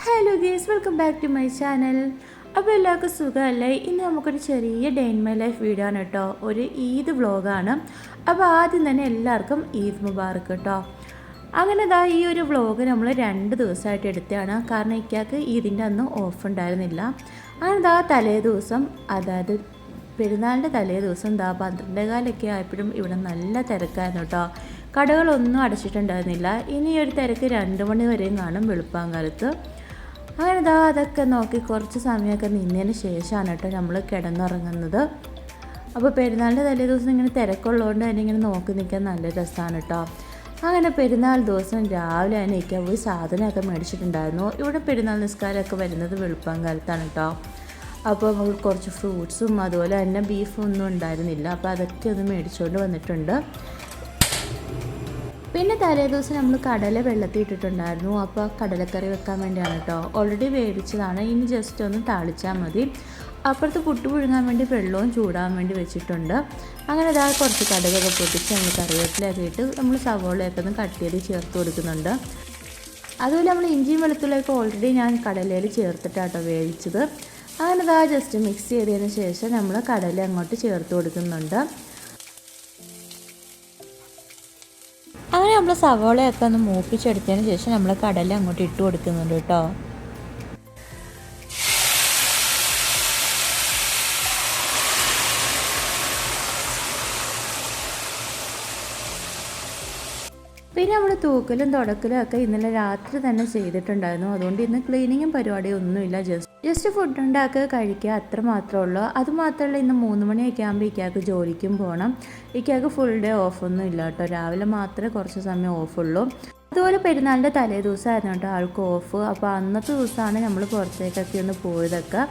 Hello guys welcome back to my channel അപ്പോൾ എല്ലാവർക്കും സുഖമല്ലേ? ഇന്ന് നമുക്കൊരു ചെറിയ day in my life video ആണ് കേട്ടോ. ഒരു ഈദ് വ്ളോഗാണ് അപ്പോൾ ആദ്യം തന്നെ എല്ലാവർക്കും ഈദ് മുബാറക്ക് കേട്ടോ. അങ്ങനെ ഇതാ ഈ ഒരു വ്ളോഗ് നമ്മൾ രണ്ട് ദിവസമായിട്ട് എടുത്തതാണ്. കാരണം ഇക്കാക്ക് ഈദിന്റെ അന്ന് ഓഫ് ഉണ്ടായിരുന്നില്ല. അങ്ങനെ ഇതാ തലേ ദിവസം അതായത് പെരുന്നാളിന്റെ തലേ ദിവസം എന്താ പന്ത്രണ്ടേ കാലൊക്കെ ആയപ്പോഴും ഇവിടെ നല്ല തിരക്കായിരുന്നു കേട്ടോ. കടകളൊന്നും അടച്ചിട്ടുണ്ടായിരുന്നില്ല. ഇനി ഒരു തിരക്ക് രണ്ട് മണി വരെയും കാണും വെളുപ്പാങ്കാലത്ത്. അങ്ങനെ ഇതാ അതൊക്കെ നോക്കി കുറച്ച് സമയമൊക്കെ നിന്നതിന് ശേഷമാണ് കേട്ടോ നമ്മൾ കിടന്നുറങ്ങുന്നത്. അപ്പോൾ പെരുന്നാളിന്റെ തലേ ദിവസം ഇങ്ങനെ തിരക്കുള്ളതുകൊണ്ട് തന്നെ ഇങ്ങനെ നോക്കി നിൽക്കാൻ നല്ല രസമാണ് കേട്ടോ. അങ്ങനെ പെരുന്നാൾ ദിവസം രാവിലെ തന്നെ എനിക്ക് പോയി സാധനമൊക്കെ മേടിച്ചിട്ടുണ്ടായിരുന്നു. ഇവിടെ പെരുന്നാൾ നിസ്കാരമൊക്കെ വരുന്നത് വെളുപ്പം കാലത്താണ് കേട്ടോ. അപ്പോൾ നമുക്ക് കുറച്ച് ഫ്രൂട്ട്സും അതുപോലെ തന്നെ ബീഫും ഒന്നും ഉണ്ടായിരുന്നില്ല. അപ്പോൾ അതൊക്കെ ഒന്ന് മേടിച്ചുകൊണ്ട് വന്നിട്ടുണ്ട്. പിന്നെ തലേ ദിവസം നമ്മൾ കടല വെള്ളത്തിൽ ഇട്ടിട്ടുണ്ടായിരുന്നു. അപ്പോൾ കടലക്കറി വെക്കാൻ വേണ്ടിയാണ് കേട്ടോ ഓൾറെഡി വേവിച്ചതാണ്. ഇനി ജസ്റ്റ് ഒന്ന് താളിച്ചാൽ മതി. അപ്പുറത്ത് പുട്ട് പുഴുങ്ങാൻ വേണ്ടി വെള്ളവും ചൂടാൻ വേണ്ടി വെച്ചിട്ടുണ്ട്. അങ്ങനെ ഇതാ കുറച്ച് കടുകൊക്കെ പൊട്ടിച്ച് നമ്മൾ കറിവേപ്പിലൊക്കെ ഇട്ട് നമ്മൾ സവോളയൊക്കെ ഒന്ന് കട്ട് ചെയ്ത് ചേർത്ത് കൊടുക്കുന്നുണ്ട്. അതുപോലെ നമ്മൾ ഇഞ്ചിയും വെളുത്തുള്ളിയൊക്കെ ഓൾറെഡി ഞാൻ കടലയിൽ ചേർത്തിട്ടാട്ടോ വേവിച്ചത്. അങ്ങനെ ഇതാ ജസ്റ്റ് മിക്സ് ചെയ്തതിന് ശേഷം നമ്മൾ കടല അങ്ങോട്ട് ചേർത്ത് കൊടുക്കുന്നുണ്ട്. അങ്ങനെ നമ്മൾ സവോളയൊക്കെ ഒന്ന് മൂപ്പിച്ചെടുത്തതിന് ശേഷം നമ്മൾ കടല അങ്ങോട്ട് ഇട്ട് കൊടുക്കുന്നുണ്ട് കേട്ടോ. തൂക്കലും തുടക്കലും ഒക്കെ ഇന്നലെ രാത്രി തന്നെ ചെയ്തിട്ടുണ്ടായിരുന്നു. അതുകൊണ്ട് ഇന്ന് ക്ലീനിങ്ങും പരിപാടിയും ഒന്നുമില്ല. ജസ്റ്റ് ജസ്റ്റ് ഫുഡ് ഉണ്ടാക്കുക കഴിക്കുക അത്ര മാത്രമേ ഉള്ളൂ. അത് മാത്രമല്ല ഇന്ന് മൂന്ന് മണിയൊക്കെ ആകുമ്പോൾ ഇക്കാക്ക് ജോലിക്കും പോകണം ഇക്കാക്ക് ഫുൾ ഡേ ഓഫൊന്നും ഇല്ല കേട്ടോ. രാവിലെ മാത്രമേ കുറച്ച് സമയം ഓഫുള്ളൂ അതുപോലെ പെരുന്നാളിന്റെ തലേ ദിവസമായിരുന്നു കേട്ടോ ആൾക്ക് ഓഫ് അപ്പോൾ അന്നത്തെ ദിവസമാണ് നമ്മൾ പുറത്തേക്കൊക്കെ ഒന്ന് പോയതൊക്കെ.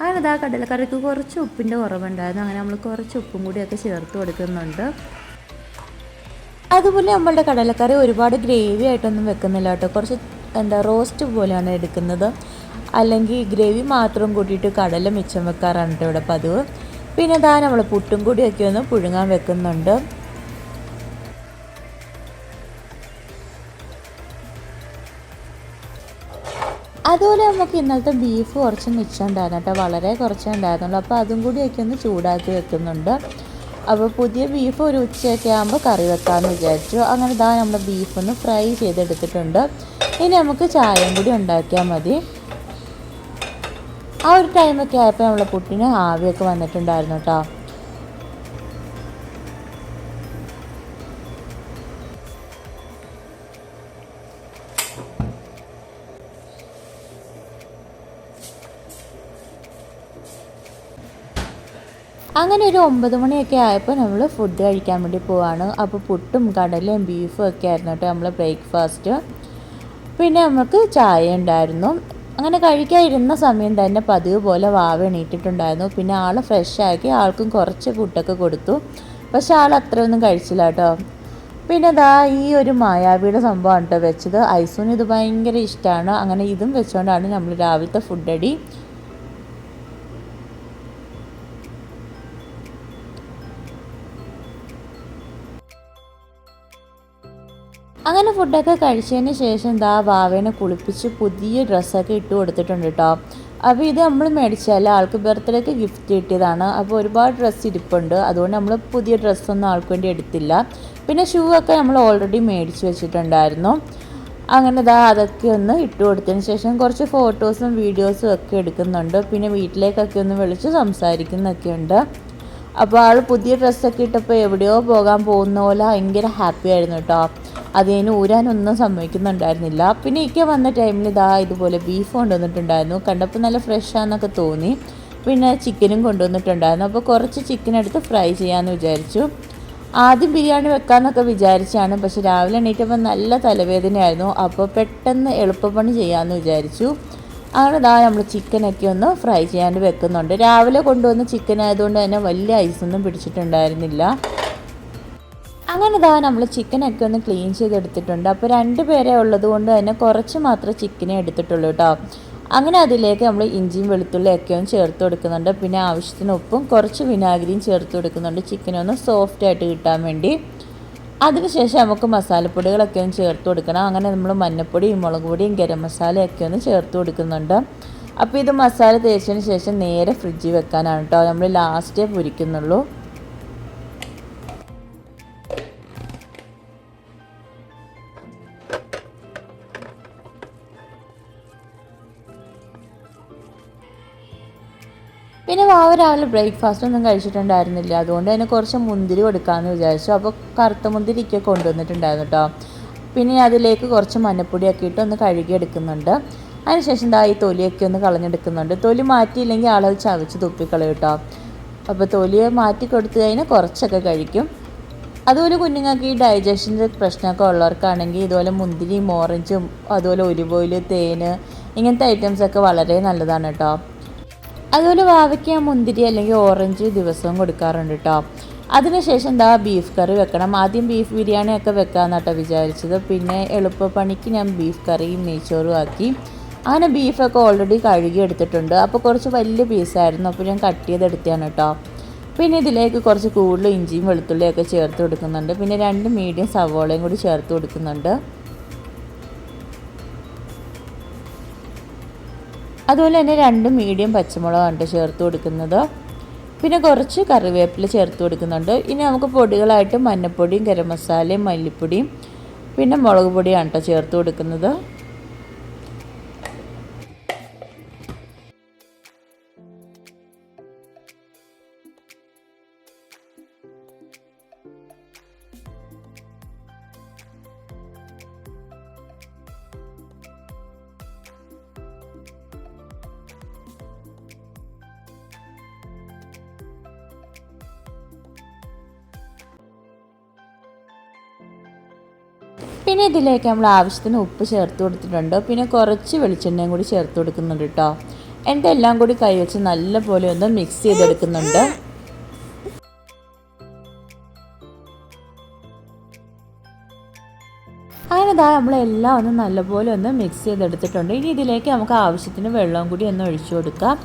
അങ്ങനെ ഇതാ കടലക്കറിക്ക് കുറച്ച് ഉപ്പിന്റെ കുറവുണ്ടായിരുന്നു. അങ്ങനെ നമ്മൾ കുറച്ച് ഉപ്പും കൂടിയൊക്കെ ചേർത്ത് കൊടുക്കുന്നുണ്ട്. അതുപോലെ നമ്മളുടെ കടലക്കറി ഒരുപാട് ഗ്രേവി ആയിട്ടൊന്നും വെക്കുന്നില്ല കേട്ടോ. കുറച്ച് എന്താ റോസ്റ്റ് പോലെയാണ് എടുക്കുന്നത്. അല്ലെങ്കിൽ ഗ്രേവി മാത്രം കൂട്ടിയിട്ട് കടല മിച്ചം വെക്കാറാണ് കേട്ടോ ഇവിടെ പതിവ്. പിന്നെ ഇതാ നമ്മൾ പുട്ടും കൂടിയൊക്കെ ഒന്ന് പുഴുങ്ങാൻ വെക്കുന്നുണ്ട്. അതുപോലെ നമുക്ക് ഇന്നലത്തെ ബീഫ് കുറച്ച് മിച്ചം ഉണ്ടായിരുന്നു കേട്ടോ. വളരെ കുറച്ചേ ഉണ്ടായിരുന്നുള്ളൂ. അപ്പോൾ അതും കൂടിയൊക്കെ ഒന്ന് ചൂടാക്കി വെക്കുന്നുണ്ട്. അപ്പോൾ പുതിയ ബീഫ് ഒരു ഉച്ചയൊക്കെ ആകുമ്പോൾ കറി വെക്കാമെന്ന് വിചാരിച്ചു. അങ്ങനെ ഇതാ നമ്മൾ ബീഫൊന്ന് ഫ്രൈ ചെയ്തെടുത്തിട്ടുണ്ട്. ഇനി നമുക്ക് ചായയും കൂടി ഉണ്ടാക്കിയാൽ മതി. ആ ഒരു ടൈമൊക്കെ ആയപ്പോൾ നമ്മളെ പുട്ടിന് ആവിയൊക്കെ വന്നിട്ടുണ്ടായിരുന്നു കേട്ടോ അങ്ങനെ ഒരു ഒമ്പത് മണിയൊക്കെ ആയപ്പോൾ നമ്മൾ ഫുഡ് കഴിക്കാൻ വേണ്ടി പോവാണ്. അപ്പോൾ പുട്ടും കടലയും ബീഫും ഒക്കെ ആയിരുന്നു കേട്ടോ നമ്മൾ ബ്രേക്ക്ഫാസ്റ്റ് പിന്നെ നമുക്ക് ചായ ഉണ്ടായിരുന്നു. അങ്ങനെ കഴിക്കാൻ ഇരുന്ന സമയം തന്നെ പതിവ് പോലെ വാവ എണീറ്റിട്ടുണ്ടായിരുന്നു. പിന്നെ ആൾ ഫ്രഷാക്കി ആൾക്കും കുറച്ച് ഫുഡൊക്കെ കൊടുത്തു. പക്ഷെ ആൾ അത്രയൊന്നും കഴിച്ചില്ല കേട്ടോ. പിന്നെ ദാ ഈ ഒരു മായാവിയുടെ സംഭവമാണ് കേട്ടോ വെച്ചത്. ഐസൂന് ഇത് ഭയങ്കര ഇഷ്ടമാണ് അങ്ങനെ ഇതും വെച്ചുകൊണ്ടാണ് നമ്മൾ രാവിലത്തെ ഫുഡ് അങ്ങനെ ഫുഡൊക്കെ കഴിച്ചതിന് ശേഷം ദാ വാവേനെ കുളിപ്പിച്ച് പുതിയ ഡ്രസ്സൊക്കെ ഇട്ട് കൊടുത്തിട്ടുണ്ട് കേട്ടോ അപ്പോൾ ഇത് നമ്മൾ മേടിച്ചാൽ ആൾക്ക് ബർത്ത്ഡേക്ക് ഗിഫ്റ്റ് കിട്ടിയതാണ്. അപ്പോൾ ഒരുപാട് ഡ്രസ്സ് ഇരിപ്പുണ്ട്. അതുകൊണ്ട് നമ്മൾ പുതിയ ഡ്രസ്സൊന്നും ആൾക്ക് വേണ്ടി എടുത്തില്ല. പിന്നെ ഷൂ ഒക്കെ നമ്മൾ ഓൾറെഡി മേടിച്ച് വെച്ചിട്ടുണ്ടായിരുന്നു. അങ്ങനെ ദാ അതൊക്കെ ഒന്ന് ഇട്ട് കൊടുത്തതിന് ശേഷം കുറച്ച് ഫോട്ടോസും വീഡിയോസും ഒക്കെ എടുക്കുന്നുണ്ട്. പിന്നെ വീട്ടിലേക്കൊക്കെ ഒന്ന് വിളിച്ച് സംസാരിക്കുന്നൊക്കെ ഉണ്ട്. അപ്പോൾ ആൾ പുതിയ ഡ്രസ്സൊക്കെ ഇട്ടപ്പോൾ എവിടെയോ പോകാൻ പോകുന്ന പോലെ ഭയങ്കര ഹാപ്പി ആയിരുന്നു കേട്ടോ അതിന് ഊരാനൊന്നും സംഭവിക്കുന്നുണ്ടായിരുന്നില്ല പിന്നെ ഇക്ക വന്ന ടൈമിൽ ഇതാ ഇതുപോലെ ബീഫ് കൊണ്ടുവന്നിട്ടുണ്ടായിരുന്നു. കണ്ടപ്പോൾ നല്ല ഫ്രഷാന്നൊക്കെ തോന്നി. പിന്നെ ചിക്കനും കൊണ്ടുവന്നിട്ടുണ്ടായിരുന്നു. അപ്പോൾ കുറച്ച് ചിക്കൻ എടുത്ത് ഫ്രൈ ചെയ്യാമെന്ന് വിചാരിച്ചു. ആദ്യം ബിരിയാണി വെക്കാമെന്നൊക്കെ വിചാരിച്ചാണ്. പക്ഷെ രാവിലെ എണീറ്റപ്പോൾ നല്ല തലവേദനയായിരുന്നു. അപ്പോൾ പെട്ടെന്ന് എളുപ്പപ്പണി ചെയ്യാമെന്ന് വിചാരിച്ചു. അങ്ങനെ ഇതാ നമ്മൾ ചിക്കനൊക്കെ ഒന്ന് ഫ്രൈ ചെയ്യാൻ വെക്കുന്നുണ്ട്. രാവിലെ കൊണ്ടുവന്ന ചിക്കൻ ആയതുകൊണ്ട് തന്നെ വലിയ ഐസൊന്നും പിടിച്ചിട്ടുണ്ടായിരുന്നില്ല. അങ്ങനെ ഇതാ നമ്മൾ ചിക്കനൊക്കെ ഒന്ന് ക്ലീൻ ചെയ്തെടുത്തിട്ടുണ്ട്. അപ്പോൾ രണ്ട് പേരെ ഉള്ളത് കൊണ്ട് തന്നെ കുറച്ച് മാത്രം ചിക്കനെ എടുത്തിട്ടുള്ളൂ കേട്ടോ അങ്ങനെ അതിലേക്ക് നമ്മൾ ഇഞ്ചിയും വെളുത്തുള്ളിയൊക്കെ ഒന്ന് ചേർത്ത് കൊടുക്കുന്നുണ്ട്. പിന്നെ ആവശ്യത്തിന് ഉപ്പും കുറച്ച് വിനാഗിരിയും ചേർത്ത് കൊടുക്കുന്നുണ്ട്. ചിക്കനൊന്ന് സോഫ്റ്റായിട്ട് കിട്ടാൻ വേണ്ടി. അതിനുശേഷം നമുക്ക് മസാലപ്പൊടികളൊക്കെ ഒന്ന് ചേർത്ത് കൊടുക്കണം. അങ്ങനെ നമ്മൾ മഞ്ഞപ്പൊടിയും മുളക് പൊടിയും ഗരം മസാലയൊക്കെ ഒന്ന് ചേർത്ത് കൊടുക്കുന്നുണ്ട്. അപ്പോൾ ഇത് മസാല തേച്ചതിന് ശേഷം നേരെ ഫ്രിഡ്ജിൽ വെക്കാനാണ് കേട്ടോ. നമ്മൾ ലാസ്റ്റേ പൊരിക്കുന്നുള്ളൂ. രാവിലെ ബ്രേക്ക്ഫാസ്റ്റ് ഒന്നും കഴിച്ചിട്ടുണ്ടായിരുന്നില്ല. അതുകൊണ്ട് തന്നെ കുറച്ച് മുന്തിരി കൊടുക്കാമെന്ന് വിചാരിച്ചു. അപ്പോൾ കറുത്ത മുന്തിരിയൊക്കെ കൊണ്ടുവന്നിട്ടുണ്ടായിരുന്നു കേട്ടോ പിന്നെ അതിലേക്ക് കുറച്ച് മഞ്ഞപ്പൊടിയൊക്കെ ഇട്ട് ഒന്ന് കഴുകിയെടുക്കുന്നുണ്ട്. അതിനുശേഷം ദാ ഈ തൊലിയൊക്കെ ഒന്ന് കളഞ്ഞെടുക്കുന്നുണ്ട്. തൊലി മാറ്റിയില്ലെങ്കിൽ ആളത് ചവച്ച് തുപ്പിക്കളയും കേട്ടോ അപ്പോൾ തൊലിയെ മാറ്റി കൊടുത്തു കഴിഞ്ഞാൽ കുറച്ചൊക്കെ കഴിക്കും. അതുപോലെ കുഞ്ഞുങ്ങൾക്ക് ഈ ഡൈജഷന്റെ പ്രശ്നമൊക്കെ ഉള്ളവർക്കാണെങ്കിൽ ഇതുപോലെ മുന്തിരിയും ഓറഞ്ചും അതുപോലെ ഒലിവ് ഓയിൽ തേന് ഇങ്ങനത്തെ ഐറ്റംസൊക്കെ വളരെ നല്ലതാണ് കേട്ടോ അതുപോലെ വാവയ്ക്ക് ഞാൻ മുന്തിരി അല്ലെങ്കിൽ ഓറഞ്ച് ദിവസവും കൊടുക്കാറുണ്ട് കേട്ടോ അതിനുശേഷം എന്താ ബീഫ് കറി വെക്കണം. ആദ്യം ബീഫ് ബിരിയാണി ഒക്കെ വെക്കാമെന്നാട്ടോ വിചാരിച്ചത്. പിന്നെ എളുപ്പപ്പണിക്ക് ഞാൻ ബീഫ് കറിയും നെയ്ച്ചോറും ആക്കി. അങ്ങനെ ബീഫൊക്കെ ഓൾറെഡി കഴുകി എടുത്തിട്ടുണ്ട്. അപ്പോൾ കുറച്ച് വലിയ പീസായിരുന്നു അപ്പോൾ ഞാൻ കട്ട് ചെയ്തെടുത്തതാണ് കേട്ടോ പിന്നെ ഇതിലേക്ക് കുറച്ച് കൂടുതൽ ഇഞ്ചിയും വെളുത്തുള്ളിയൊക്കെ ചേർത്ത് കൊടുക്കുന്നുണ്ട്. പിന്നെ രണ്ട് മീഡിയം സവോളയും കൂടി ചേർത്ത് കൊടുക്കുന്നുണ്ട്. അതുപോലെ തന്നെ രണ്ട് മീഡിയം പച്ചമുളകാണ് ചേർത്ത് കൊടുക്കുന്നത്. പിന്നെ കുറച്ച് കറിവേപ്പില ചേർത്ത് കൊടുക്കുന്നുണ്ട്. ഇനി നമുക്ക് പൊടികളായിട്ട് മഞ്ഞൾപ്പൊടിയും ഗരം മസാലയും മല്ലിപ്പൊടിയും പിന്നെ മുളക് പൊടിയാണ് കേട്ടോ ചേർത്ത് കൊടുക്കുന്നത്. പിന്നെ ഇതിലേക്ക് നമ്മൾ ആവശ്യത്തിന് ഉപ്പ് ചേർത്ത് കൊടുത്തിട്ടുണ്ട്. പിന്നെ കുറച്ച് വെളിച്ചെണ്ണയും കൂടി ചേർത്ത് കൊടുക്കുന്നുണ്ട് കേട്ടോ എന്റെ എല്ലാം കൂടി കൈ കൈവച്ച് നല്ലപോലെ ഒന്ന് മിക്സ് ചെയ്തെടുക്കുന്നുണ്ട്. അങ്ങനെ ഇതാ നമ്മളെല്ലാം ഒന്ന് നല്ലപോലെ ഒന്ന് മിക്സ് ചെയ്തെടുത്തിട്ടുണ്ട്. ഇനി ഇതിലേക്ക് നമുക്ക് ആവശ്യത്തിന് വെള്ളം കൂടി ഒന്ന് ഒഴിച്ചു കൊടുക്കാം.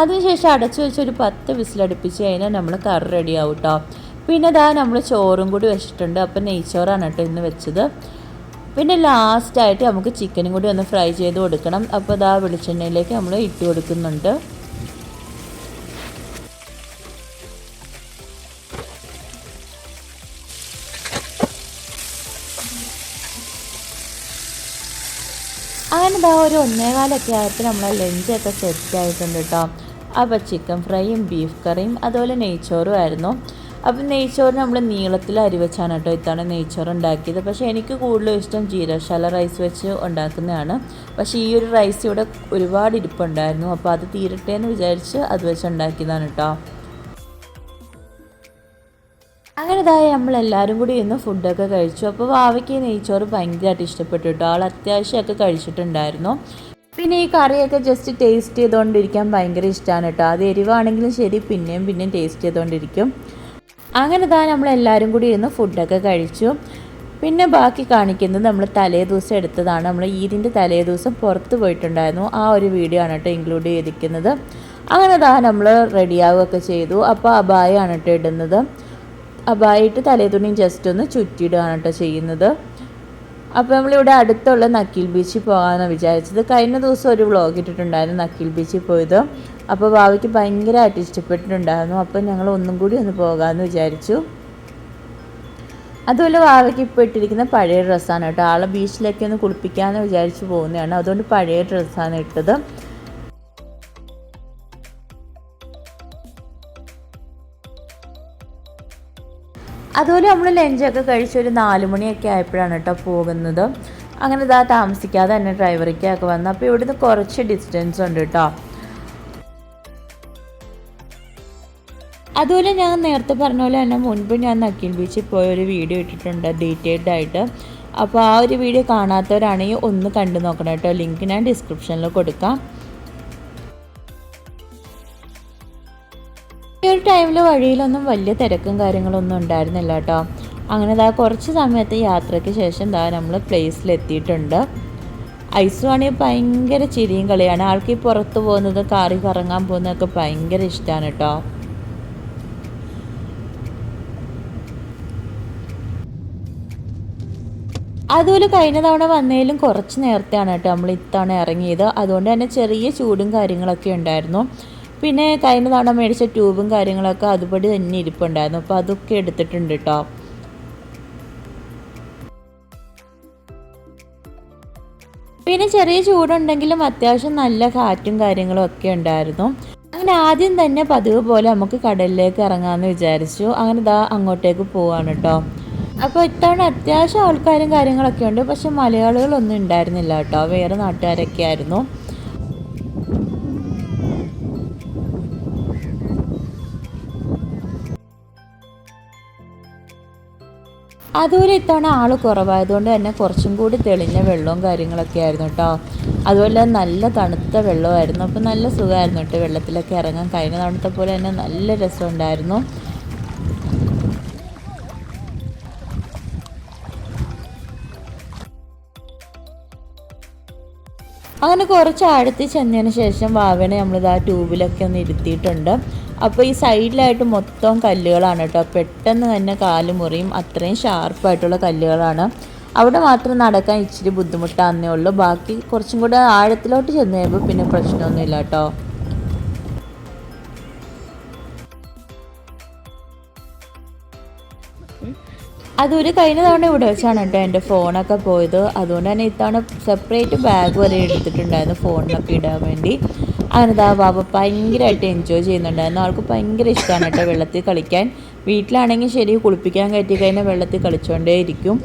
അതിനുശേഷം അടച്ചു വെച്ച് ഒരു പത്ത് വിസിലടുപ്പിച്ച് കഴിഞ്ഞാൽ നമ്മൾ കറി റെഡിയാവും കേട്ടോ പിന്നെ ഇതാ നമ്മൾ ചോറും കൂടി വെച്ചിട്ടുണ്ട്. അപ്പം നെയ്ച്ചോറാണ് കേട്ടോ ഇന്ന് വെച്ചത്. പിന്നെ ലാസ്റ്റായിട്ട് നമുക്ക് ചിക്കനും കൂടി ഒന്ന് ഫ്രൈ ചെയ്ത് കൊടുക്കണം. അപ്പോൾ ഇതാ വെളിച്ചെണ്ണയിലേക്ക് നമ്മൾ ഇട്ട് കൊടുക്കുന്നുണ്ട്. അങ്ങനെ ഇതാ ഒരു ഒന്നേകാലൊക്കെ ആയപ്പോൾ നമ്മളെ ലഞ്ചൊക്കെ സെറ്റ് ആയിട്ടുണ്ട് കേട്ടോ. അപ്പോൾ ചിക്കൻ ഫ്രൈയും ബീഫ് കറിയും അതുപോലെ നെയ്ച്ചോറും ആയിരുന്നു. അപ്പം നെയ്ച്ചോറ് നമ്മൾ നീളത്തിൽ അരി വെച്ചാണ് കേട്ടോ ഇത്താണ് നെയ്ച്ചോറ് ഉണ്ടാക്കിയത്. പക്ഷേ എനിക്ക് കൂടുതലും ഇഷ്ടം ജീരശാല റൈസ് വെച്ച് ഉണ്ടാക്കുന്നതാണ്. പക്ഷേ ഈ ഒരു റൈസ് ഇവിടെ ഒരുപാട് ഇരിപ്പുണ്ടായിരുന്നു. അപ്പോൾ അത് തീരട്ടെ എന്ന് വിചാരിച്ച് അത് വെച്ച് ഉണ്ടാക്കിയതാണ് കേട്ടോ. ഇതായി നമ്മളെല്ലാവരും കൂടി ഇന്ന് ഫുഡൊക്കെ കഴിച്ചു. അപ്പോൾ വാവയ്ക്ക് നെയ്ച്ചോറ് ഭയങ്കരമായിട്ട് ഇഷ്ടപ്പെട്ടു കേട്ടോ. ആൾ അത്യാവശ്യമൊക്കെ കഴിച്ചിട്ടുണ്ടായിരുന്നു. പിന്നെ ഈ കറിയൊക്കെ ജസ്റ്റ് ടേസ്റ്റ് ചെയ്തുകൊണ്ടിരിക്കാൻ ഭയങ്കര ഇഷ്ടമാണ് കേട്ടോ. അത് എരിവാണെങ്കിലും ശരി പിന്നെയും പിന്നെയും ടേസ്റ്റ് ചെയ്തുകൊണ്ടിരിക്കും അങ്ങനെ താ നമ്മളെല്ലാവരും കൂടി ഇരുന്ന് ഫുഡൊക്കെ കഴിച്ചു. പിന്നെ ബാക്കി കാണിക്കുന്നത് നമ്മൾ തലേ ദിവസം എടുത്തതാണ്. നമ്മൾ ഈദിന്റെ തലേ ദിവസം പുറത്ത് പോയിട്ടുണ്ടായിരുന്നു. ആ ഒരു വീഡിയോ ആണ് കേട്ടോ ഇൻക്ലൂഡ് ചെയ്തിരിക്കുന്നത്. അങ്ങനെ താ നമ്മൾ റെഡിയാവുകയൊക്കെ ചെയ്തു. അപ്പോൾ അബായാണ് കേട്ടോ ഇടുന്നത്. അബായിട്ട് തലേ തുണിയും ജസ്റ്റ് ഒന്ന് ചുറ്റിയിടുകയാണ് കേട്ടോ ചെയ്യുന്നത്. അപ്പോൾ നമ്മളിവിടെ അടുത്തുള്ള നക്കീൽ ബീച്ചിൽ പോകാമെന്ന് വിചാരിച്ചത്. കഴിഞ്ഞ ദിവസം ഒരു വ്ളോഗ് ഇട്ടിട്ടുണ്ടായിരുന്നു നക്കീൽ ബീച്ചിൽ പോയത്. അപ്പോൾ ഭാവിക്ക് ഭയങ്കരമായിട്ട് ഇഷ്ടപ്പെട്ടിട്ടുണ്ടായിരുന്നു. അപ്പോൾ ഞങ്ങൾ ഒന്നും കൂടി ഒന്ന് പോകാമെന്ന് വിചാരിച്ചു. അതുപോലെ വാവയ്ക്ക് ഇപ്പോൾ ഇട്ടിരിക്കുന്ന പഴയ ഡ്രസ്സാണ് കേട്ടോ. ആളെ ബീച്ചിലൊക്കെ ഒന്ന് കുളിപ്പിക്കാമെന്ന് വിചാരിച്ച് പോകുന്നതാണ്. അതുകൊണ്ട് പഴയ ഡ്രസ്സാണ് ഇട്ടത്. അതുപോലെ നമ്മൾ ലഞ്ചൊക്കെ കഴിച്ച് ഒരു നാല് മണിയൊക്കെ ആയപ്പോഴാണ് കേട്ടോ പോകുന്നത്. അങ്ങനെ ഇതാ താമസിക്കാതെ തന്നെ ഡ്രൈവറിക്കൊക്കെ വന്നു അപ്പോൾ ഇവിടുന്ന് കുറച്ച് ഡിസ്റ്റൻസ് ഉണ്ട് കേട്ടോ. അതുപോലെ ഞാൻ നേരത്തെ പറഞ്ഞ പോലെ തന്നെ മുൻപ് ഞാൻ നക്കീൽ ബീച്ചിൽ പോയ ഒരു വീഡിയോ ഇട്ടിട്ടുണ്ട് ഡീറ്റെയിൽഡ് ആയിട്ട്. അപ്പോൾ ആ ഒരു വീഡിയോ കാണാത്തവരാണെങ്കിൽ ഒന്ന് കണ്ടു നോക്കണം കേട്ടോ. ലിങ്ക് ഞാൻ ഡിസ്ക്രിപ്ഷനിൽ കൊടുക്കാം. ഈ ഒരു ടൈമിൽ വഴിയിലൊന്നും വലിയ തിരക്കും കാര്യങ്ങളൊന്നും ഉണ്ടായിരുന്നില്ല കേട്ടോ അങ്ങനെ ദാ കുറച്ച് സമയത്ത് യാത്രയ്ക്ക് ശേഷം ദാ നമ്മൾ പ്ലേസിലെത്തിയിട്ടുണ്ട് ഐസ് ആണെങ്കിൽ ഭയങ്കര ചിരിയും കളിയാണ്. ആൾക്ക് ഈ പുറത്ത് പോകുന്നത് കാറി കറങ്ങാൻ പോകുന്നതൊക്കെ ഭയങ്കര ഇഷ്ടമാണ് കേട്ടോ അതുപോലെ കഴിഞ്ഞ തവണ വന്നതിലും കുറച്ച് നേരത്തെയാണ് കേട്ടോ നമ്മൾ ഇത്തവണ ഇറങ്ങിയത്. അതുകൊണ്ട് തന്നെ ചെറിയ ചൂടും കാര്യങ്ങളൊക്കെ ഉണ്ടായിരുന്നു. പിന്നെ കഴിഞ്ഞ തവണ മേടിച്ച ട്യൂബും കാര്യങ്ങളൊക്കെ അതുപടി തന്നെ ഇരിപ്പുണ്ടായിരുന്നു. അപ്പോൾ അതൊക്കെ എടുത്തിട്ടുണ്ട് കേട്ടോ പിന്നെ ചെറിയ ചൂടുണ്ടെങ്കിലും അത്യാവശ്യം നല്ല കാറ്റും കാര്യങ്ങളും ഒക്കെ ഉണ്ടായിരുന്നു. അങ്ങനെ ആദ്യം തന്നെ പതിവ് പോലെ നമുക്ക് കടലിലേക്ക് ഇറങ്ങാമെന്ന് വിചാരിച്ചു. അങ്ങനെ ഇതാ അങ്ങോട്ടേക്ക് പോവാണ് കേട്ടോ അപ്പോൾ ഇത്തവണ അത്യാവശ്യം ആൾക്കാരും കാര്യങ്ങളൊക്കെ ഉണ്ട്. പക്ഷെ മലയാളികളൊന്നും ഉണ്ടായിരുന്നില്ല കേട്ടോ വേറെ നാട്ടുകാരൊക്കെ ആയിരുന്നു. അതുപോലെ ഇത്തവണ ആൾ കുറവായതുകൊണ്ട് തന്നെ കുറച്ചും കൂടി തെളിഞ്ഞ വെള്ളവും കാര്യങ്ങളൊക്കെ ആയിരുന്നു കേട്ടോ അതുപോലെ നല്ല തണുത്ത വെള്ളമായിരുന്നു. അപ്പോൾ നല്ല സുഖമായിരുന്നു കേട്ടോ വെള്ളത്തിലൊക്കെ ഇറങ്ങാൻ. കഴിഞ്ഞ തവണത്തെ പോലെ തന്നെ നല്ല രസമുണ്ടായിരുന്നു. അങ്ങനെ കുറച്ച് ആഴത്തിൽ ചെന്നതിന് ശേഷം വാവനെ നമ്മളിത് ആ ട്യൂബിലൊക്കെ ഒന്ന് ഇരുത്തിയിട്ടുണ്ട്. അപ്പോൾ ഈ സൈഡിലായിട്ട് മൊത്തം കല്ലുകളാണ് കേട്ടോ. പെട്ടെന്ന് തന്നെ കാൽ മുറിയും അത്രയും ഷാർപ്പായിട്ടുള്ള കല്ലുകളാണ്. അവിടെ മാത്രം നടക്കാൻ ഇച്ചിരി ബുദ്ധിമുട്ടാന്നേ ഉള്ളൂ. ബാക്കി കുറച്ചും കൂടെ ആഴത്തിലോട്ട് ചെന്ന് കഴിയുമ്പോൾ പിന്നെ പ്രശ്നമൊന്നുമില്ല കേട്ടോ. അതൊരു കഴിഞ്ഞ തവണ ഇവിടെ വെച്ചാണ് കേട്ടോ എന്റെ ഫോണൊക്കെ പോയത്. അതുകൊണ്ട് തന്നെ ഇത്തവണ സെപ്പറേറ്റ് ബാഗ് വരെ എടുത്തിട്ടുണ്ടായിരുന്നു ഫോണിലൊക്കെ ഇടാൻ വേണ്ടി. അങ്ങനെ ദാ ബാബ ഭയങ്കരമായിട്ട് എൻജോയ് ചെയ്യുന്നുണ്ടായിരുന്നു ആൾക്ക് ഭയങ്കര ഇഷ്ടമാണ് കേട്ടോ വെള്ളത്തിൽ കളിക്കാൻ. വീട്ടിലാണെങ്കിൽ ശരി കുളിപ്പിക്കാൻ കയറ്റി കഴിഞ്ഞാൽ വെള്ളത്തിൽ കളിച്ചുകൊണ്ടേയിരിക്കും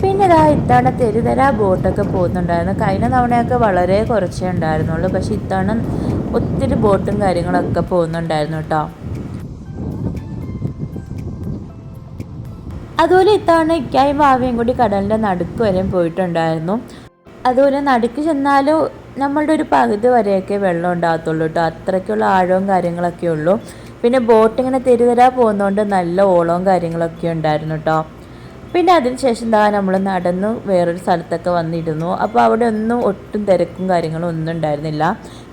പിന്നെ ഇതാ ഇത്തവണ തെരുതര ബോട്ടൊക്കെ പോകുന്നുണ്ടായിരുന്നു. കഴിഞ്ഞ തവണയൊക്കെ വളരെ കുറച്ചേ ഉണ്ടായിരുന്നുള്ളൂ. പക്ഷെ ഇത്തവണ ഒത്തിരി ബോട്ടും കാര്യങ്ങളൊക്കെ പോകുന്നുണ്ടായിരുന്നു കേട്ടോ. അതുപോലെ ഇത്തവണ ഇക്കായും ഭാവിയും കൂടി കടലിന്റെ നടുക്ക് വരെ പോയിട്ടുണ്ടായിരുന്നു. അതുപോലെ നടുക്ക് ചെന്നാലും നമ്മളുടെ ഒരു പകുതി വരെയൊക്കെ വെള്ളം ഉണ്ടാകത്തുള്ളൂ കേട്ടോ. അത്രയ്ക്കുള്ള ആഴവും കാര്യങ്ങളൊക്കെ ഉള്ളൂ. പിന്നെ ബോട്ട് ഇങ്ങനെ തെരുതരാ പോകുന്നതുകൊണ്ട് നല്ല ഓളവും കാര്യങ്ങളൊക്കെ ഉണ്ടായിരുന്നു കേട്ടോ. പിന്നെ അതിനുശേഷം എന്താ നമ്മൾ നടന്ന് വേറൊരു സ്ഥലത്തൊക്കെ വന്നിരുന്നു. അപ്പോൾ അവിടെ ഒന്നും ഒട്ടും തിരക്കും കാര്യങ്ങളും ഒന്നും ഉണ്ടായിരുന്നില്ല.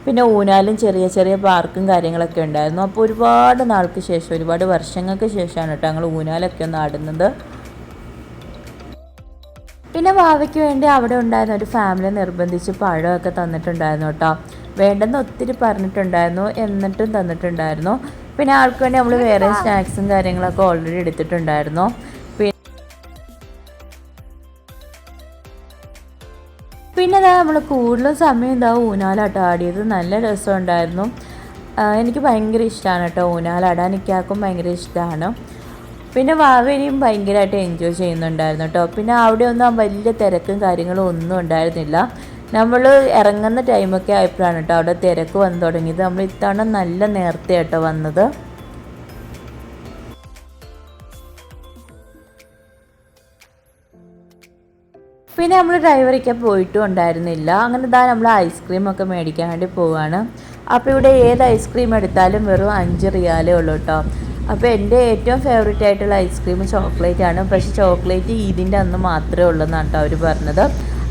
പിന്നെ ഊനാലും ചെറിയ ചെറിയ പാർക്കും കാര്യങ്ങളൊക്കെ ഉണ്ടായിരുന്നു. അപ്പോൾ ഒരുപാട് നാൾക്ക് ശേഷം ഒരുപാട് വർഷങ്ങൾക്ക് ശേഷമാണ് കേട്ടോ ഞങ്ങൾ ഊനാലൊക്കെ ഒന്ന് ആടുന്നത് പിന്നെ വാവയ്ക്ക് വേണ്ടി അവിടെ ഉണ്ടായിരുന്ന ഒരു ഫാമിലി നിർബന്ധിച്ച് പഴമൊക്കെ തന്നിട്ടുണ്ടായിരുന്നു കേട്ടോ. വേണ്ടെന്ന് ഒത്തിരി പറഞ്ഞിട്ടുണ്ടായിരുന്നു എന്നിട്ടും തന്നിട്ടുണ്ടായിരുന്നു. പിന്നെ ആൾക്ക് വേണ്ടി നമ്മൾ വേറെ സ്നാക്സും കാര്യങ്ങളൊക്കെ ഓൾറെഡി എടുത്തിട്ടുണ്ടായിരുന്നു. പിന്നെ അതാ നമ്മൾ കൂടുതലും സമയം ഇതാ ഊനാലാട്ട ആടിയത്. നല്ല രസമുണ്ടായിരുന്നു. എനിക്ക് ഭയങ്കര ഇഷ്ടമാണ് കേട്ടോ ഊനാലാടാൻ എനിക്കാക്കും ഭയങ്കര ഇഷ്ടമാണ് പിന്നെ വാവേനെയും ഭയങ്കരമായിട്ട് എൻജോയ് ചെയ്യുന്നുണ്ടായിരുന്നു കേട്ടോ. പിന്നെ അവിടെ ഒന്നും വലിയ തിരക്കും കാര്യങ്ങളും ഒന്നും ഉണ്ടായിരുന്നില്ല. നമ്മൾ ഇറങ്ങുന്ന ടൈമൊക്കെ ആയപ്പോഴാണ് കേട്ടോ അവിടെ തിരക്ക് വന്നു തുടങ്ങിയത്. നമ്മൾ ഇത്തവണ നല്ല നേരത്തെ കേട്ടോ വന്നത്. പിന്നെ നമ്മൾ ഡ്രൈവറിക്ക് പോയിട്ടും ഉണ്ടായിരുന്നില്ല അങ്ങനെ ഇതാ നമ്മൾ ഐസ്ക്രീം ഒക്കെ മേടിക്കാൻ വേണ്ടി പോവാണ്. അപ്പോൾ ഇവിടെ ഏത് ഐസ്ക്രീം എടുത്താലും വെറും അഞ്ച് റിയാലേ ഉള്ളൂ കേട്ടോ അപ്പോൾ എന്റെ ഏറ്റവും ഫേവറേറ്റ് ആയിട്ടുള്ള ഐസ്ക്രീം ചോക്ലേറ്റ് ആണ്. പക്ഷേ ചോക്ലേറ്റ് ഈദിന്റെ അന്ന് മാത്രമേ ഉള്ളൂ എന്നാണ് കേട്ടോ അവർ പറഞ്ഞത്.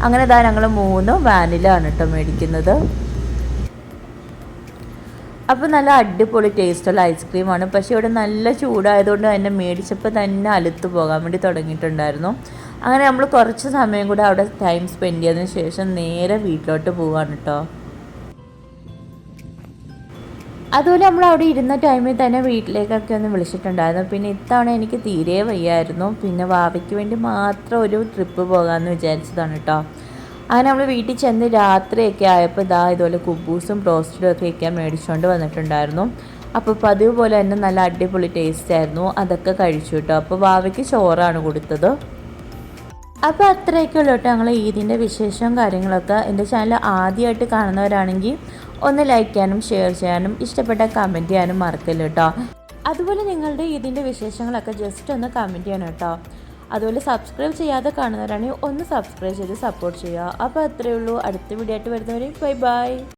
അങ്ങനെ ഇതാ ഞങ്ങൾ മൂന്ന് വാനില ആണ് കേട്ടോ മേടിക്കുന്നത്. അപ്പോൾ നല്ല അടിപൊളി ടേസ്റ്റുള്ള ഐസ്ക്രീമാണ് പക്ഷേ ഇവിടെ നല്ല ചൂടായതുകൊണ്ട് തന്നെ മേടിച്ചപ്പോൾ തന്നെ അലുത്ത് പോകാൻ വേണ്ടി തുടങ്ങിയിട്ടുണ്ടായിരുന്നു. അങ്ങനെ നമ്മൾ കുറച്ച് സമയം കൂടെ അവിടെ ടൈം സ്പെൻഡ് ചെയ്തതിന് ശേഷം നേരെ വീട്ടിലോട്ട് പോവാണ് കേട്ടോ അതുപോലെ നമ്മൾ അവിടെ ഇരുന്ന ടൈമിൽ തന്നെ വീട്ടിലേക്കൊക്കെ ഒന്ന് വിളിച്ചിട്ടുണ്ടായിരുന്നു. പിന്നെ ഇത്തവണ എനിക്ക് തീരെ വയ്യായിരുന്നു. പിന്നെ വാവയ്ക്ക് വേണ്ടി മാത്രം ഒരു ട്രിപ്പ് പോകാമെന്ന് വിചാരിച്ചതാണ് കേട്ടോ അങ്ങനെ നമ്മൾ വീട്ടിൽ ചെന്ന് രാത്രിയൊക്കെ ആയപ്പോൾ ഇതാ ഇതുപോലെ കുബൂസും ബ്രോസ്റ്റഡും ഒക്കെ വയ്ക്കാൻ മേടിച്ചുകൊണ്ട് വന്നിട്ടുണ്ടായിരുന്നു. അപ്പോൾ പതിവ് പോലെ തന്നെ നല്ല അടിപൊളി ടേസ്റ്റ് ആയിരുന്നു. അതൊക്കെ കഴിച്ചു കേട്ടോ അപ്പോൾ വാവയ്ക്ക് ചോറാണ് കൊടുത്തത്. അപ്പോൾ അത്രയൊക്കെയുള്ളൂ കേട്ടോ ഞങ്ങൾ ഈദിന്റെ വിശേഷവും കാര്യങ്ങളൊക്കെ. എന്റെ ചാനൽ ആദ്യമായിട്ട് കാണുന്നവരാണെങ്കിൽ ഒന്ന് ലൈക്ക് ചെയ്യാനും ഷെയർ ചെയ്യാനും ഇഷ്ടപ്പെട്ട കമന്റ് ചെയ്യാനും മറക്കല്ല കേട്ടോ. അതുപോലെ നിങ്ങളുടെ ഇതിന്റെ വിശേഷങ്ങളൊക്കെ ജസ്റ്റ് ഒന്ന് കമന്റ് ചെയ്യണം കേട്ടോ. അതുപോലെ സബ്സ്ക്രൈബ് ചെയ്യാതെ കാണുന്നവരാണെങ്കിൽ ഒന്ന് സബ്സ്ക്രൈബ് ചെയ്ത് സപ്പോർട്ട് ചെയ്യുക. അപ്പോൾ അത്രയേ ഉള്ളൂ. അടുത്ത വീഡിയോ ആയിട്ട് വരുന്നവരെ ബൈ ബൈ